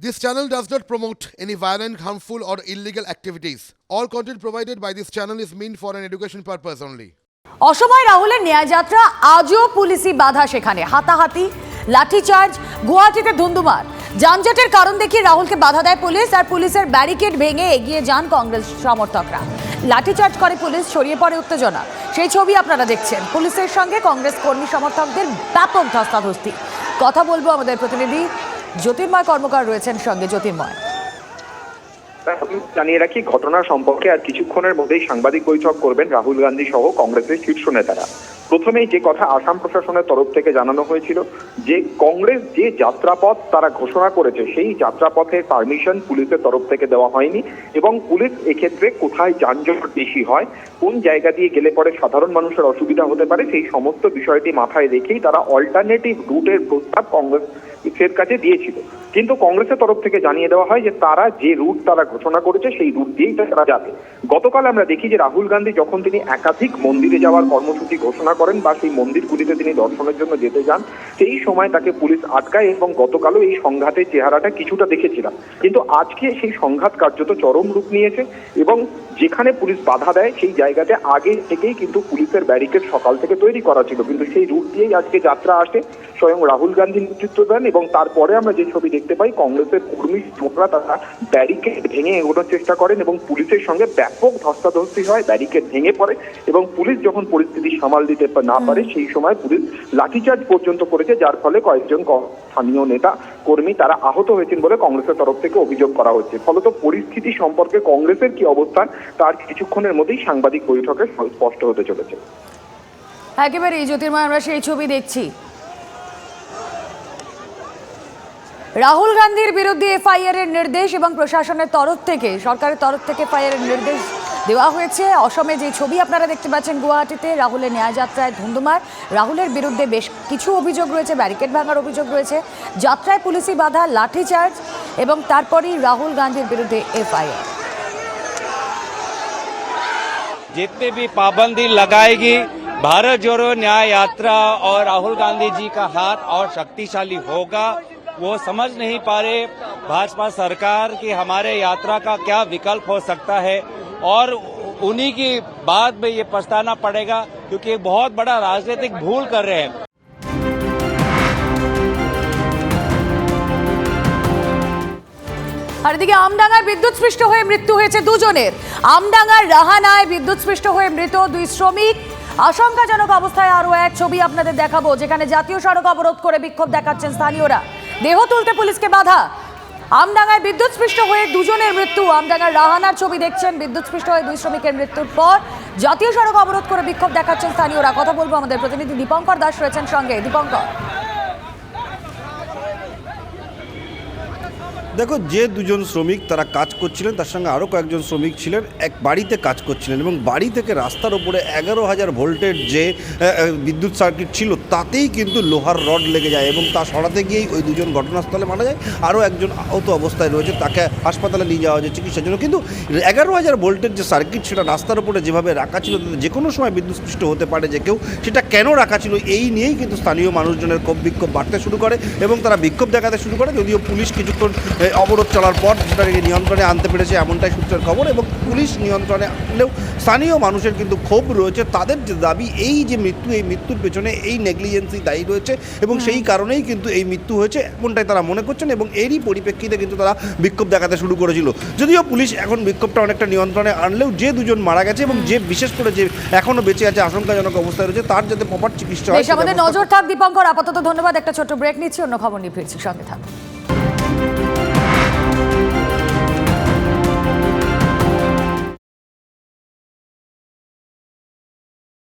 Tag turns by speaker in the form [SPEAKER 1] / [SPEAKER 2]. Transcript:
[SPEAKER 1] This channel does not promote any violent, harmful, or illegal activities. All content provided by this channel is meant for an education purpose only.
[SPEAKER 2] অসময় রাহুলের ন্যায়যাত্রা আজও পুলিশি বাধা সেখানে। হাতাহাতি লাঠিচার্জ গুয়াহাটিতে ধুন্ধুমার যানজটের কারণ দেখিয়ে রাহুলকে বাধা দেয় পুলিশ আর পুলিশের ব্যারিকেড ভেঙে এগিয়ে যান কংগ্রেস সমর্থকরা। লাঠিচার্জ করে পুলিশ ছড়িয়ে পড়ে উত্তেজনা। সেই ছবি আপনারা দেখছেন। পুলিশের সঙ্গে কংগ্রেস কর্মী সমর্থকদের ব্যাপক ধস্তাধস্তি। কথা বলব আমাদের প্রতিনিধি জ্যোতির্ময় কর্মকার রয়েছেন সঙ্গে জ্যোতির্ময়।
[SPEAKER 3] জানিয়ে রাখি, ঘটনা সম্পর্কে আর কিছুক্ষণের মধ্যেই সাংবাদিক বৈঠক করবেন রাহুল গান্ধী সহ কংগ্রেসের শীর্ষ নেতারা। প্রথমেই যে কথা আসাম প্রশাসনের তরফ থেকে জানানো হয়েছিল, যে কংগ্রেস যে যাত্রাপথ তারা ঘোষণা করেছে, সেই যাত্রাপথের পারমিশন পুলিশের তরফ থেকে দেওয়া হয়নি এবং পুলিশ এক্ষেত্রে কোথায় যানজট বেশি হয়, কোন জায়গা দিয়ে গেলে পরে সাধারণ মানুষের অসুবিধা হতে পারে, সেই সমস্ত বিষয়টি মাথায় রেখেই তারা অল্টারনেটিভ রুটের প্রস্তাব কংগ্রেস কংগ্রেসের কাছে দিয়েছিল। কিন্তু কংগ্রেসের তরফ থেকে জানিয়ে দেওয়া হয় যে তারা যে রুট তারা ঘোষণা করেছে, সেই রুট দিয়েই তারা যাবে। গতকাল আমরা দেখি যে রাহুল গান্ধী যখন তিনি একাধিক মন্দিরে যাওয়ার কর্মসূচি ঘোষণা করেন বা সেই মন্দিরগুলিতে তিনি দর্শনের জন্য যেতে যান, সেই সময় তাকে পুলিশ আটকায় এবং গতকালও এই সংঘাতের চেহারাটা কিছুটা দেখেছিলাম। কিন্তু আজকে সেই সংঘাত কার্যত চরম রূপ নিয়েছে এবং যেখানে পুলিশ বাধা দেয়, সেই জায়গাতে আগে থেকেই কিন্তু পুলিশের ব্যারিকেড সকাল থেকে তৈরি করা ছিল। কিন্তু সেই রুট দিয়েই আজকে যাত্রা আসে, স্বয়ং রাহুল গান্ধী নেতৃত্ব দেন এবং তারপরে আমরা যে ছবি দেখতে পাই, কংগ্রেসের কর্মী লোকরা তারা ব্যারিকেড ভেঙে এগোনোর চেষ্টা করেন এবং পুলিশের সঙ্গে ব্যাপক ধস্তাধস্তি হয় ব্যারিকেড ভেঙে পড়ে এবং পুলিশ যখন পরিস্থিতি সামাল দিতে না পারে সেই সময় পুলিশ লাঠিচার্জ পর্যন্ত করেছে যার ফলে কয়েকজন স্থানীয় নেতা কর্মী তারা আহত হয়েছেন বলে কংগ্রেসের তরফ থেকে অভিযোগ করা হচ্ছে। ফলত পরিস্থিতি সম্পর্কে কংগ্রেসের কি অবস্থান তার কিছুক্ষণের মধ্যেই সাংবাদিক বৈঠকে স্পষ্ট হতে চলেছে।
[SPEAKER 2] একেবারেই জ্যোতির্ময় আমরা সেই ছবি দেখছি। রাহুল গান্ধীর বিরুদ্ধে এফআইআর এর নির্দেশ এবং প্রশাসনের তরফ থেকে সরকারের তরফ থেকে এফআইআর এর নির্দেশ দেওয়া হয়েছে অসমে যে ছবি আপনারা দেখতে পাচ্ছেন গুয়াহাটিতে রাহুলের ন্যায়যাত্রায় ধুন্ধুমার রাহুলের বিরুদ্ধে বেশ কিছু অভিযোগ রয়েছে ব্যারিকেড ভাঙার অভিযোগ রয়েছে যাত্রায় পুলিশি বাধা লাঠিচার্জ এবং তারপরেই রাহুল গান্ধীর বিরুদ্ধে এফআইআর
[SPEAKER 4] जितने भी पाबंदी लगाएगी भारत जोड़ो न्याय यात्रा और राहुल गांधी जी का हाथ और शक्तिशाली होगा वो समझ नहीं पा रहे भाजपा सरकार की हमारे यात्रा का क्या विकल्प हो सकता है और उन्हीं की बाद में ये पछताना पड़ेगा क्योंकि एक बहुत बड़ा राजनीतिक भूल कर रहे हैं
[SPEAKER 2] আর এদিকে আমডাঙ্গায় বিদ্যুৎস্পৃষ্ট হয়ে মৃত্যু হয়েছে দুজনের আমডাঙ্গার রাহানায় বিদ্যুৎস্পৃষ্ট হয়ে মৃত দুই শ্রমিক আশঙ্কাজনক অবস্থায় আরও এক ছবি আপনাদের দেখাবো যেখানে জাতীয় সড়ক অবরোধ করে বিক্ষোভ দেখাচ্ছেন স্থানীয়রা দেহ তুলতে পুলিশকে বাধা। আমডাঙ্গায় বিদ্যুৎস্পৃষ্ট হয়ে দুজনের মৃত্যু। আমডাঙ্গার রাহানার ছবি দেখছেন। বিদ্যুৎস্পৃষ্ট হয়ে দুই শ্রমিকের মৃত্যুর পর জাতীয় সড়ক অবরোধ করে বিক্ষোভ দেখাচ্ছেন স্থানীয়রা। কথা বলব আমাদের প্রতিনিধি দীপঙ্কর দাস রয়েছেন সঙ্গে। দীপঙ্কর।
[SPEAKER 5] দেখো, যে দুজন শ্রমিক তারা কাজ করছিলেন, তার সঙ্গে আরও কয়েকজন শ্রমিক ছিলেন, এক বাড়িতে কাজ করছিলেন এবং বাড়ি থেকে রাস্তার ওপরে এগারো হাজার ভোল্টের যে বিদ্যুৎ সার্কিট ছিল, তাতেই কিন্তু লোহার রড লেগে যায় এবং তা সরাতে গিয়েই ওই দুজন ঘটনাস্থলে মারা যায়। আরও একজন আহত অবস্থায় রয়েছে, তাকে হাসপাতালে নিয়ে যাওয়া হয়েছে চিকিৎসার জন্য। কিন্তু এগারো হাজার ভোল্টের যে সার্কিট সেটা রাস্তার উপরে যেভাবে রাখা ছিল, তাতে যে কোনো সময় বিদ্যুৎস্পৃষ্ট হতে পারে যে কেউ, সেটা কেন রাখা ছিল এই নিয়েই কিন্তু স্থানীয় মানুষজনের ক্ষোভ বিক্ষোভ বাড়তে শুরু করে এবং তারা বিক্ষোভ দেখাতে শুরু করে, যদিও পুলিশ কিছুক্ষণ অবরোধ চলার পর সেটাকে নিয়ন্ত্রণে আনতে পেরেছে এমনটাই সূত্রের খবর এবং পুলিশ নিয়ন্ত্রণে আনলেও স্থানীয় মানুষের কিন্তু ক্ষোভ রয়েছে। তাদের যে দাবি এই যে মৃত্যু এই মৃত্যুর পেছনে এই নেগলিজেন্সি দায়ী রয়েছে এবং সেই কারণেই কিন্তু এই মৃত্যু হয়েছে এমনটাই তারা মনে করছেন এবং এরই পরিপ্রেক্ষিতে কিন্তু তারা বিক্ষোভ দেখাতে শুরু করেছিল। যদিও পুলিশ এখন বিক্ষোভটা অনেকটা নিয়ন্ত্রণে আনলেও যে দুজন মারা গেছে এবং যে বিশেষ করে যে এখনও বেঁচে আছে আশঙ্কাজনক অবস্থায় রয়েছে তার যাতে প্রপার চিকিৎসা হয়
[SPEAKER 2] আমাদের নজর থাক দীপঙ্কর আপাতত ধন্যবাদ একটা ছোট্ট ব্রেক নিচ্ছি অন্য খবর নিয়ে ফিরছি সঙ্গে থাক